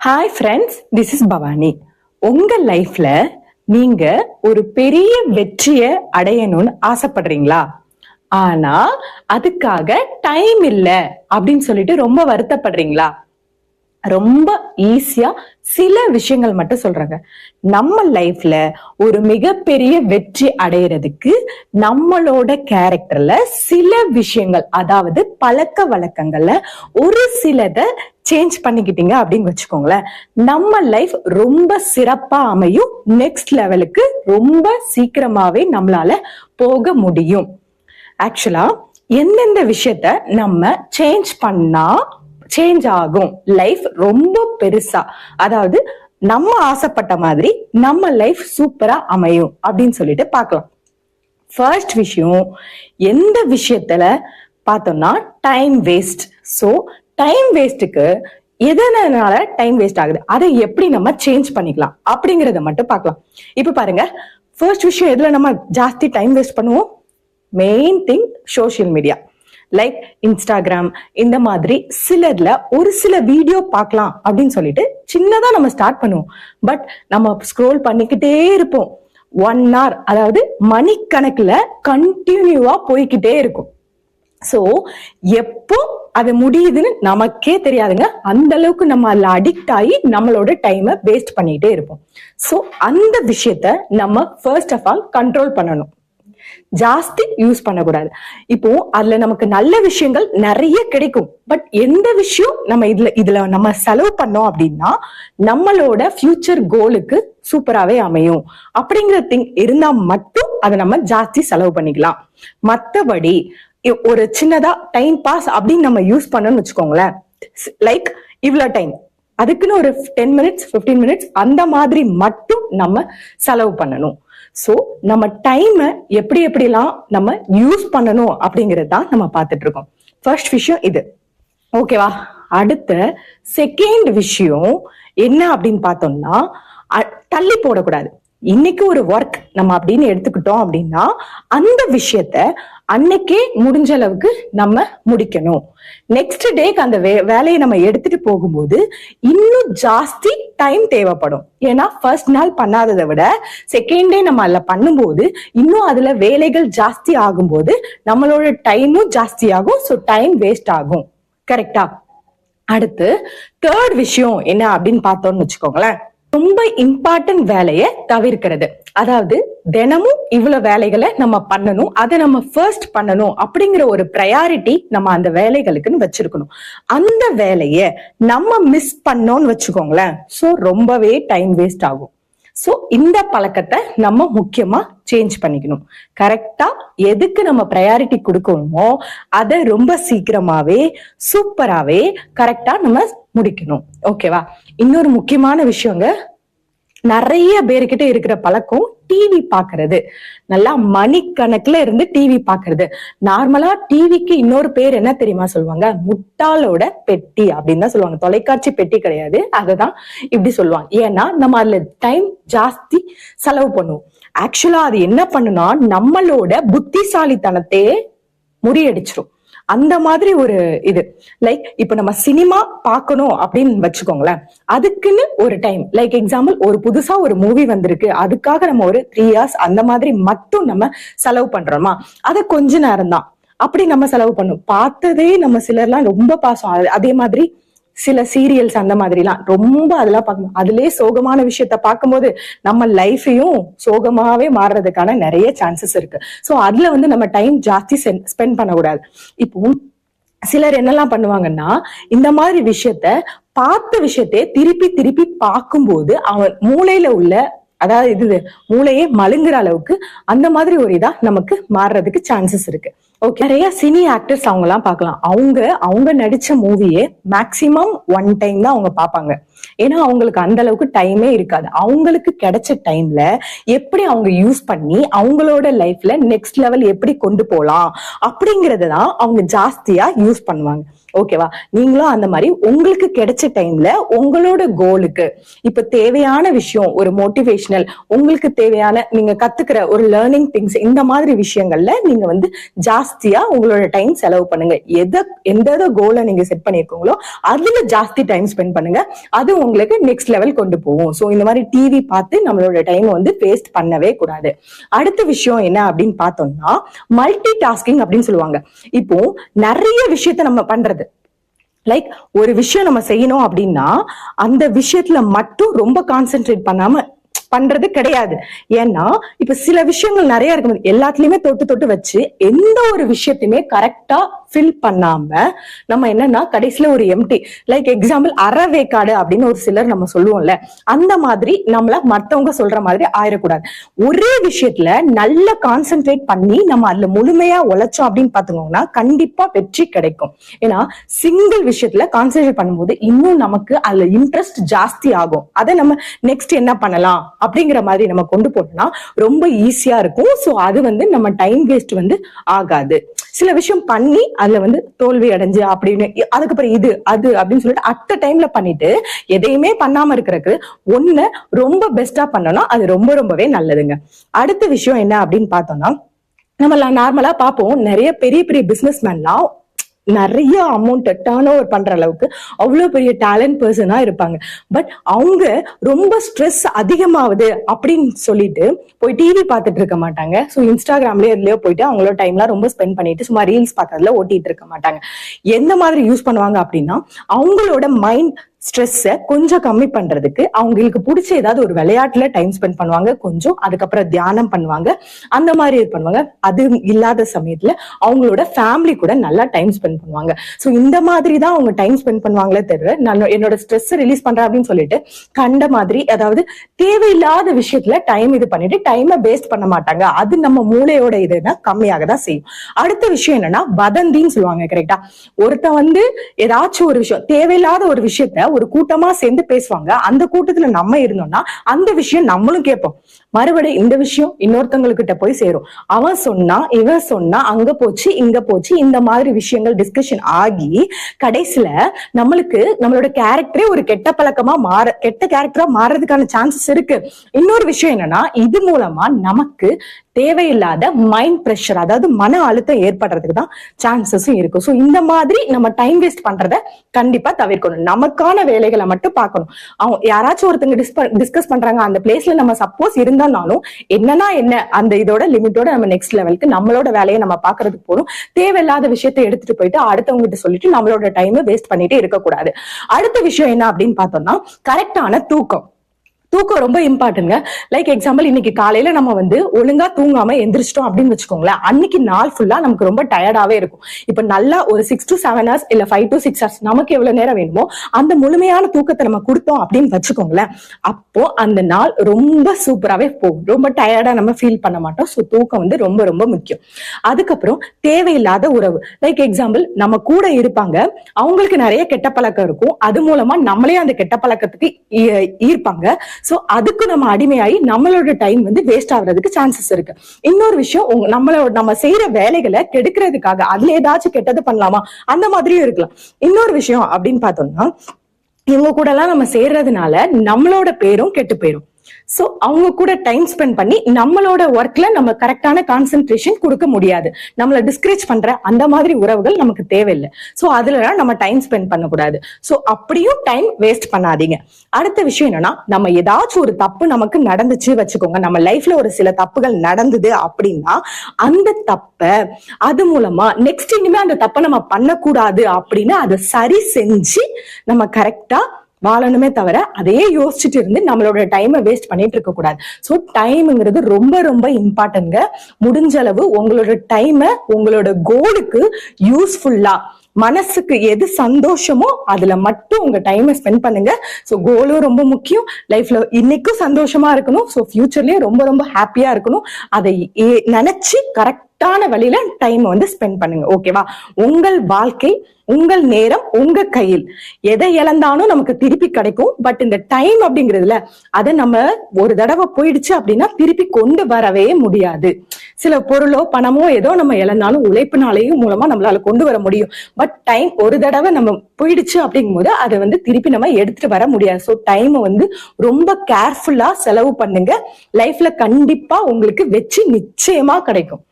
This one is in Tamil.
Hi friends this is Bhavani உங்க லைஃப்ல நீங்க ஒரு பெரிய வெற்றியை அடையணும்னு ஆசைப்படுறீங்களா? ஆனா அதுக்காக டைம் இல்ல அப்படின்னு சொல்லிட்டு ரொம்ப வருத்தப்படுறீங்களா? ரொம்ப ஈஸியா சில விஷயங்கள் மட்டும் சொல்றாங்க. நம்ம லைஃப்ல ஒரு மிகப்பெரிய வெற்றி அடையிறதுக்கு நம்மளோட கேரக்டர்ல சில விஷயங்கள் அதாவது பழக்க வழக்கங்கள்ல ஒரு சிலத சேஞ்ச் பண்ணிக்கிட்டீங்க அப்படின்னு வச்சுக்கோங்களேன். நம்ம லைஃப் ரொம்ப சிறப்பா அமையும். நெக்ஸ்ட் லெவலுக்கு ரொம்ப சீக்கிரமாவே நம்மளால போக முடியும். ஆக்சுவலா எந்தெந்த விஷயத்த நம்ம சேஞ்ச் பண்ணா சேஞ்ச் ஆகும். லைஃப் ரொம்ப பெருசா. அதாவது நம்ம ஆசைப்பட்ட மாதிரி நம்ம லைஃப் சூப்பரா அமையும் அப்படின்னு சொல்லிட்டு பார்க்கலாம். ஃபர்ஸ்ட் விஷயம் எந்த விஷயத்துல பார்த்தோம்னா டைம் வேஸ்ட் ஸோ டைம் வேஸ்ட்டுக்கு எதனால டைம் வேஸ்ட் ஆகுது? அதை எப்படி நம்ம சேஞ்ச் பண்ணிக்கலாம்? அப்படிங்கறத மட்டும் பார்க்கலாம். இப்ப பாருங்க ஃபர்ஸ்ட் விஷயம் எதுல நம்ம ஜாஸ்தி டைம் வேஸ்ட் பண்ணுவோம்? Main thing social media like Instagram இந்த மாதிரி சிலர்ல ஒரு சில வீடியோ பார்க்கலாம் அப்படின்னு சொல்லிட்டு சின்னதா நம்ம ஸ்டார்ட் பண்ணுவோம். பட் நம்ம ஸ்க்ரோல் பண்ணிக்கிட்டே இருப்போம். ஒன் ஹவர் அதாவது மணிக்கணக்கில் கண்டினியூவா போய்க்கிட்டே இருக்கும். ஸோ எப்போ அது முடியுதுன்னு நமக்கே தெரியாதுங்க. அந்த அளவுக்கு நம்ம அதில் அடிக்ட் ஆகி நம்மளோட டைமை வேஸ்ட் பண்ணிட்டே இருப்போம். ஸோ அந்த விஷயத்த நம்ம ஃபர்ஸ்ட் ஆஃப் ஆல் கண்ட்ரோல் பண்ணணும். ஜாஸ்தி யூஸ் பண்ணக்கூடாது. இப்போ அதுல நமக்கு நல்ல விஷயங்கள் நிறைய கிடைக்கும். பட் எந்த விஷயம் நம்ம இதுல இதுல நம்ம செலவு பண்ணோம் அப்படின்னா நம்மளோட ஃபியூச்சர் கோலுக்கு சூப்பராவே அமையும். அப்படிங்கிற திங் இருந்தா மட்டும் அதை நம்ம ஜாஸ்தி செலவு பண்ணிக்கலாம். மத்தபடி ஒரு சின்னதா டைம் பாஸ் அப்படின்னு நம்ம யூஸ் பண்ணணும்னு வச்சுக்கோங்களேன். லைக் இவ்வளோ டைம் அதுக்குன்னு ஒரு டென் மினிட்ஸ் 15 மினிட்ஸ் அந்த மாதிரி மட்டும் நம்ம செலவு பண்ணணும். சோ நம்ம டைமை எப்படி எப்படிலாம் நம்ம யூஸ் பண்ணணும் அப்படிங்கறது தான் நம்ம பார்த்துட்டு இருக்கோம் ஃபர்ஸ்ட் விஷயம் இது. ஓகேவா அடுத்த செகண்ட் விஷயம் என்ன அப்படின்னு பார்த்தோம்னா அ- தள்ளி போடக்கூடாது. இன்னைக்கு ஒரு ஒர்க் நம்ம அப்படின்னு எடுத்துக்கிட்டோம் அப்படின்னா அந்த விஷயத்த அன்னைக்கே முடிஞ்ச அளவுக்கு நம்ம முடிக்கணும். நெக்ஸ்ட் டேக்கு அந்த வே வேலையை நம்ம எடுத்துட்டு போகும்போது இன்னும் ஜாஸ்தி டைம் தேவைப்படும். ஏன்னா ஃபர்ஸ்ட் நாள் பண்ணாததை விட செகண்ட் டே நம்ம அதில் பண்ணும்போது இன்னும் அதுல வேலைகள் ஜாஸ்தி ஆகும்போது நம்மளோட டைமும் ஜாஸ்தி ஆகும். ஸோ டைம் வேஸ்ட் ஆகும். கரெக்டா அடுத்து தேர்ட் விஷயம் என்ன அப்படின்னு பார்த்தோம்னு வச்சுக்கோங்களேன். ரொம்ப இம்பார்ட்டன்ட் வேலையை தவிர்க்கிறது. அதாவது தினமும் இவ்வளவு வேலைகளை நம்ம பண்ணணும். அதை நம்ம ஃபர்ஸ்ட் பண்ணணும் அப்படிங்கிற ஒரு ப்ரையாரிட்டி நம்ம அந்த வேலைகளுக்குன்னு வச்சிருக்கணும். அந்த வேலையை நம்ம மிஸ் பண்ணோம்னு வச்சுக்கோங்களேன். ஸோ ரொம்பவே டைம் வேஸ்ட் ஆகும். சோ இந்த பழக்கத்தை நம்ம முக்கியமா சேஞ்ச் பண்ணிக்கணும். கரெக்டா எதுக்கு நம்ம ப்ரையாரிட்டி கொடுக்கணுமோ அதை ரொம்ப சீக்கிரமாவே சூப்பராவே கரெக்டா நம்ம முடிக்கணும். ஓகேவா இன்னொரு முக்கியமான விஷயங்க நிறைய பேர்கிட்ட இருக்கிற பழக்கம் டிவி பாக்குறது. நல்லா மணிக்கணக்குல இருந்து டிவி பாக்குறது. நார்மலா டிவிக்கு இன்னொரு பேர் என்ன தெரியுமா சொல்லுவாங்க? முட்டாளோட பெட்டி அப்படின்னு தான் சொல்லுவாங்க. தொலைக்காட்சி பெட்டி கிடையாது. அதுதான் இப்படி சொல்லுவாங்க. ஏன்னா நம்ம அதுல டைம் ஜாஸ்தி செலவு பண்ணுவோம். ஆக்சுவலா அது என்ன பண்ணுனா நம்மளோட புத்திசாலித்தனத்தையே முறியடிச்சிரும். அந்த மாதிரி ஒரு இது. லைக் இப்ப நம்ம சினிமா பார்க்கணும் அப்படின்னு வச்சுக்கோங்களேன். அதுக்குன்னு ஒரு டைம் லைக் எக்ஸாம்பிள் ஒரு புதுசா ஒரு மூவி வந்திருக்கு. அதுக்காக நம்ம ஒரு த்ரீ இயர்ஸ் அந்த மாதிரி மட்டும் நம்ம செலவு பண்றோமா? அது கொஞ்ச நேரம் தான் அப்படி நம்ம செலவு பண்ணும். பார்த்ததே நம்ம சிலர்லாம் ரொம்ப பாசம். அதே மாதிரி சில சீரியல்ஸ் அந்த மாதிரிலாம். ரொம்ப அதெல்லாம் பார்க்கணும். அதுலயே சோகமான விஷயத்த பார்க்கும்போது நம்ம லைஃபையும் சோகமாவே மாறுறதுக்கான நிறைய சான்சஸ் இருக்கு. சோ அதுல வந்து நம்ம டைம் ஜாஸ்தி ஸ்பெண்ட் பண்ணக்கூடாது. இப்போ சிலர் என்னெல்லாம் பண்ணுவாங்கன்னா இந்த மாதிரி விஷயத்த பார்த்த விஷயத்தை திருப்பி திருப்பி பார்க்கும்போது அவன் மூளையில உள்ள அதாவது இது மூளையே மழுங்குற அளவுக்கு அந்த மாதிரி ஒரு இதா நமக்கு மாறுறதுக்கு சான்சஸ் இருக்கு. ஓகே நிறைய சினி ஆக்டர்ஸ் அவங்க எல்லாம் பார்க்கலாம். அவங்க அவங்க நடிச்ச மூவியே மேக்சிமம் ஒன் டைம் தான் அவங்க பார்ப்பாங்க. ஏன்னா அவங்களுக்கு அந்த அளவுக்கு டைமே இருக்காது. அவங்களுக்கு கிடைச்ச டைம்ல எப்படி அவங்க யூஸ் பண்ணி அவங்களோட லைஃப்ல நெக்ஸ்ட் லெவல் எப்படி கொண்டு போகலாம் அப்படிங்கறத தான் அவங்க ஜாஸ்தியா யூஸ் பண்ணுவாங்க. ஓகேவா நீங்களும் அந்த மாதிரி உங்களுக்கு கிடைச்ச டைம்ல உங்களோட கோலுக்கு இப்ப தேவையான விஷயம் ஒரு மோட்டிவேஷனல் உங்களுக்கு தேவையான நீங்க கத்துக்கிற ஒரு லேர்னிங் திங்ஸ் இந்த மாதிரி விஷயங்கள்ல நீங்க வந்து ஜாஸ்தியா உங்களோட டைம் செலவு பண்ணுங்க. எதை எந்த கோலை நீங்க செட் பண்ணிருக்கீங்களோ அதுல ஜாஸ்தி டைம் ஸ்பெண்ட் பண்ணுங்க. அது உங்களுக்கு நெக்ஸ்ட் லெவல் கொண்டு போகும். சோ இந்த மாதிரி டிவி பார்த்து நம்மளோட டைம் வந்து வேஸ்ட் பண்ணவே கூடாது. அடுத்த விஷயம் என்ன அப்படின்னு பார்த்தோம்னா மல்டி டாஸ்கிங் அப்படின்னு சொல்லுவாங்க. இப்போ நிறைய விஷயத்த நம்ம பண்றது லைக் ஒரு விஷயம் நம்ம செய்யணும் அப்படின்னா அந்த விஷயத்துல மட்டும் ரொம்ப கான்சென்ட்ரேட் பண்ணாம பண்றது கிடையாது. ஏன்னா இப்ப சில விஷயங்கள் நிறைய இருக்கும் எல்லாத்துலயுமே தொட்டு தொட்டு வச்சு எந்த ஒரு விஷயத்தையுமே கரெக்டா ஃபில் பண்ணாம நம்ம என்னன்னா கடைசியில ஒரு எம்டி லைக் எக்ஸாம்பிள் அறவேக்காடு அப்படின்னு ஒரு சிலர் நம்ம சொல்லுவோம்ல அந்த மாதிரி நம்மள மத்தவங்க சொல்ற மாதிரி ஆயிடக்கூடாது ஒரே விஷயத்துல நல்ல கான்சென்ட்ரேட் பண்ணி நம்ம அதுல முழுமையா உழைச்சோம் அப்படின்னு பாத்துக்கோங்கன்னா கண்டிப்பா வெற்றி கிடைக்கும். ஏன்னா சிங்கிள் விஷயத்துல கான்சென்ட்ரேட் பண்ணும்போது இன்னும் நமக்கு அதுல இன்ட்ரெஸ்ட் ஜாஸ்தி ஆகும். அதை நம்ம நெக்ஸ்ட் என்ன பண்ணலாம் அப்படிங்கிற மாதிரி நம்ம கொண்டு போனோம்னா ரொம்ப ஈஸியா இருக்கும். சோ அது வந்து நம்ம டைம் வேஸ்ட் வந்து ஆகாது. சில விஷயம் பண்ணி அதுல வந்து தோல்வி அடைஞ்சு அப்படின்னு அதுக்கப்புறம் இது அது அப்படின்னு சொல்லிட்டு அட்ட டைம்ல பண்ணிட்டு எதையுமே பண்ணாம இருக்கிறதுக்கு ஒண்ணு ரொம்ப பெஸ்டா பண்ணோம்னா அது ரொம்ப ரொம்பவே நல்லதுங்க. அடுத்த விஷயம் என்ன அப்படின்னு பார்த்தோம்னா நம்ம நார்மலா பார்ப்போம் நிறைய பெரிய பெரிய பிசினஸ் மேன்லாம் நிறைய அமௌண்ட் டேர்ன் ஓவர் பண்ற அளவுக்கு அவ்வளோ பெரிய டேலண்ட் பர்சனா இருப்பாங்க. பட் அவங்க ரொம்ப ஸ்ட்ரெஸ் அதிகமாகுது அப்படின்னு சொல்லிட்டு போய் டிவி பார்த்துட்டு இருக்க மாட்டாங்க. ஸோ இன்ஸ்டாகிராம்லயோ இதுலயோ போயிட்டு அவங்களோட டைம்லாம் ரொம்ப ஸ்பெண்ட் பண்ணிட்டு சும்மா ரீல்ஸ் பார்க்கறதுல ஓட்டிட்டு இருக்க மாட்டாங்க. எந்த மாதிரி யூஸ் பண்ணுவாங்க அப்படின்னா அவங்களோட மைண்ட் ஸ்ட்ரெஸ்ஸை கொஞ்சம் கம்மி பண்றதுக்கு அவங்களுக்கு பிடிச்ச ஏதாவது ஒரு விளையாட்டுல டைம் ஸ்பெண்ட் பண்ணுவாங்க. கொஞ்சம் அதுக்கப்புறம் தியானம் பண்ணுவாங்க. அந்த மாதிரி இது பண்ணுவாங்க. அது இல்லாத சமயத்துல அவங்களோட ஃபேமிலி கூட நல்லா டைம் ஸ்பெண்ட் பண்ணுவாங்க. ஸோ இந்த மாதிரி தான் அவங்க டைம் ஸ்பெண்ட் பண்ணுவாங்களே தவிர நான் என்னோட ஸ்ட்ரெஸ் ரிலீஸ் பண்றேன் அப்படின்னு சொல்லிட்டு கண்ட மாதிரி அதாவது தேவையில்லாத விஷயத்துல டைம் இது பண்ணிட்டு டைமை வேஸ்ட் பண்ண மாட்டாங்க. அது நம்ம மூளையோட இதுனா கம்மியாக தான் செய்யும். அடுத்த விஷயம் என்னன்னா வதந்தின்னு சொல்லுவாங்க கரெக்டா ஒருத்தன் வந்து ஏதாச்சும் ஒரு விஷயம் தேவையில்லாத ஒரு விஷயத்த ஒரு கூட்டமா சேர்ந்து பேசுவாங்க. அந்த கூட்டத்துல நம்ம இருந்தோம்னா அந்த விஷயம் நம்மளும் கேட்போம். மறுபடியும் இந்த விஷயம் இன்னொருத்தவங்கள்கிட்ட போய் சேரும். அவன் சொன்னா இவன் சொன்னா அங்க போச்சு இங்க போச்சு இந்த மாதிரி விஷயங்கள் டிஸ்கஷன் ஆகி கடைசியில நம்மளுக்கு நம்மளோட கேரக்டரே ஒரு கெட்ட பழக்கமா மாற கெட்ட கேரக்டரா மாறதுக்கான சான்சஸ் இருக்கு. இன்னொரு விஷயம் என்னன்னா இது மூலமா நமக்கு தேவையில்லாத மைண்ட் ப்ரெஷர் அதாவது மன அழுத்தம் ஏற்படுறதுக்கு தான் சான்சஸும் இருக்கும் ஸோ இந்த மாதிரி நம்ம டைம் வேஸ்ட் பண்றத கண்டிப்பா தவிர்க்கணும். நமக்கான வேலைகளை மட்டும் பார்க்கணும். அவங்க யாராச்சும் ஒருத்தங்க டிஸ்கஸ் பண்றாங்க அந்த பிளேஸ்ல நம்ம சப்போஸ் இருந்து இருந்தாலும் என்னன்னா என்ன அந்த இதோட லிமிட்டோட நம்ம நெக்ஸ்ட் லெவலுக்கு நம்மளோட வேலையை நம்ம பாக்குறதுக்கு போதும் தேவையில்லாத விஷயத்தை எடுத்துட்டு போயிட்டு அடுத்தவங்க கிட்ட சொல்லிட்டு நம்மளோட டைமை வேஸ்ட் பண்ணிட்டே இருக்கக்கூடாது. அடுத்த விஷயம் என்ன அப்படின்னு பார்த்தோம்னா கரெக்டான தூக்கம். தூக்கம் ரொம்ப இம்பார்ட்டன்ங்க லைக் எக்ஸாம்பிள் இன்னைக்கு காலையில நம்ம வந்து ஒழுங்கா தூங்காம எந்திரிச்சிட்டோம் அப்படின்னு வச்சுக்கோங்களேன். அன்னைக்கு நாள் ஃபுல்லா நமக்கு ரொம்ப டயர்டாவே இருக்கும். இப்ப நல்லா ஒரு சிக்ஸ் டு செவன் ஹவர்ஸ் இல்ல ஃபைவ் டு சிக்ஸ் ஹவர்ஸ் நமக்கு எவ்வளவு நேரம் வேணுமோ அந்த முழுமையான தூக்கத்தை நம்ம கொடுத்தோம் அப்படின்னு வச்சுக்கோங்களேன். அப்போ அந்த நாள் ரொம்ப சூப்பராகவே போகும். ரொம்ப டயர்டா நம்ம ஃபீல் பண்ண மாட்டோம். ஸோ தூக்கம் வந்து ரொம்ப ரொம்ப முக்கியம். அதுக்கப்புறம் தேவையில்லாத உறவு. லைக் எக்ஸாம்பிள் நம்ம கூட இருப்பாங்க. அவங்களுக்கு நிறைய கெட்ட பழக்கம் இருக்கும். அது மூலமா நம்மளே அந்த கெட்ட பழக்கத்துக்கு ஈ- ஈர்ப்பாங்க. சோ அதுக்கு நம்ம அடிமையாகி நம்மளோட டைம் வந்து வேஸ்ட் ஆகுறதுக்கு சான்சஸ் இருக்கு. இன்னொரு விஷயம் நம்மளோட நம்ம செய்யற வேலைகளை கெடுக்கிறதுக்காக அதுல ஏதாச்சும் கெட்டது பண்ணலாமா? அந்த மாதிரியும் இருக்கலாம். இன்னொரு விஷயம் அப்படின்னு பார்த்தோம்னா இவங்க கூட எல்லாம் நம்ம சேர்றதுனால நம்மளோட பேரும் கெட்டு போயிரும். ஸோ அவங்க கூட டைம் ஸ்பெண்ட் பண்ணி நம்மளோட ஒர்க்ல நம்ம கரெக்டான கான்சென்ட்ரேஷன் கொடுக்க முடியாது. நம்மளை டிஸ்கரேஜ் பண்ற அந்த மாதிரி உறவுகள் நமக்கு தேவையில்லை. ஸோ அதுலலாம் நம்ம டைம் ஸ்பெண்ட் பண்ணக்கூடாது. ஸோ அப்படியும் டைம் வேஸ்ட் பண்ணாதீங்க. அடுத்த விஷயம் என்னன்னா நம்ம ஏதாச்சும் ஒரு தப்பு நமக்கு நடந்துச்சு வச்சுக்கோங்க. நம்ம லைஃப்ல ஒரு சில தப்புகள் நடந்தது அப்படின்னா அந்த தப்பை அது மூலமா நெக்ஸ்ட் இனிமே அந்த தப்பை நம்ம பண்ணக்கூடாது அப்படின்னு அதை சரி செஞ்சு நம்ம கரெக்டா வாழணுமே தவிர அதையே யோசிச்சுட்டு இருந்து நம்மளோட டைமை வேஸ்ட் பண்ணிட்டு இருக்க கூடாது. ஸோ டைம்ங்கிறது ரொம்ப ரொம்ப இம்பார்ட்டன்ங்க முடிஞ்ச அளவு உங்களோட டைமை உங்களோட கோலுக்கு யூஸ்ஃபுல்லா மனசுக்கு எது சந்தோஷமோ அதுல மட்டும் உங்க டைமை ஸ்பெண்ட் பண்ணுங்க. ஸோ கோலும் ரொம்ப முக்கியம். லைஃப்ல இன்னைக்கும் சந்தோஷமா இருக்கணும். ஸோ ஃபியூச்சர்லயும் ரொம்ப ரொம்ப ஹாப்பியா இருக்கணும். அதை ஏ- நினைச்சு கரெக்ட் கரெக்டான வழியில டைம் வந்து ஸ்பெண்ட் பண்ணுங்க ஓகேவா உங்கள் வாழ்க்கை உங்கள் நேரம் உங்க கையில். எதை இழந்தாலும் நமக்கு திருப்பி கிடைக்கும். பட் இந்த டைம் அப்படிங்கிறதுல அதை நம்ம ஒரு தடவை போயிடுச்சு அப்படின்னா திருப்பி கொண்டு வரவே முடியாது. சில பொருளோ பணமோ ஏதோ நம்ம இழந்தாலும் உழைப்புனாலையும் மூலமா நம்மளால கொண்டு வர முடியும். பட் டைம் ஒரு தடவை நம்ம போயிடுச்சு அப்படிங்கும்போது அதை வந்து திருப்பி நம்ம எடுத்துட்டு வர முடியாது. ஸோ டைம் வந்து ரொம்ப கேர்ஃபுல்லா செலவு பண்ணுங்க. லைஃப்ல கண்டிப்பா உங்களுக்கு வெச்சு நிச்சயமா கிடைக்கும்.